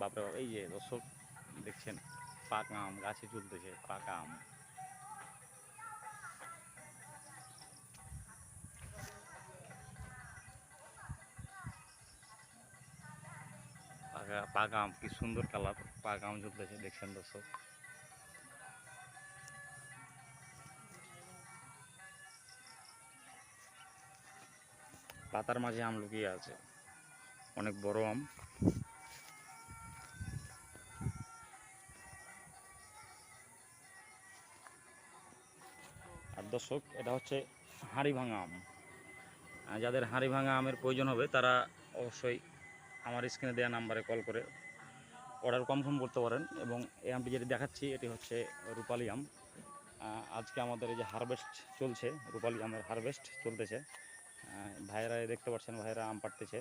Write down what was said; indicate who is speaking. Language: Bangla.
Speaker 1: বাপরে বাপ, এই যে দর্শক দেখছেন, পাকা আম, গাছে চলতেছে পাকা আম। পাকা আম, কি সুন্দর কালার, পাকা আম ঝুলতেছে দেখছেন দর্শক। পাতার মাঝে আম লুকিয়ে আছে, অনেক বড় আম। দর্শক এটা হচ্ছে হাঁড়ি ভাঙা আম যাদের হাঁড়ি ভাঙা আমের প্রয়োজন হবে তারা অবশ্যই আমার স্ক্রিনে দেওয়া নাম্বারে কল করে অর্ডার কনফার্ম করতে পারেন। এবং এই আমটি যেটি দেখাচ্ছি এটি হচ্ছে রূপালি আম। আজকে আমাদের এই যে হারভেস্ট চলছে রূপালি আমের হারভেস্ট চলতেছে। আহ, ভাইয়েরা দেখতে পাচ্ছেন ভাইয়েরা আম পাড়তেছে।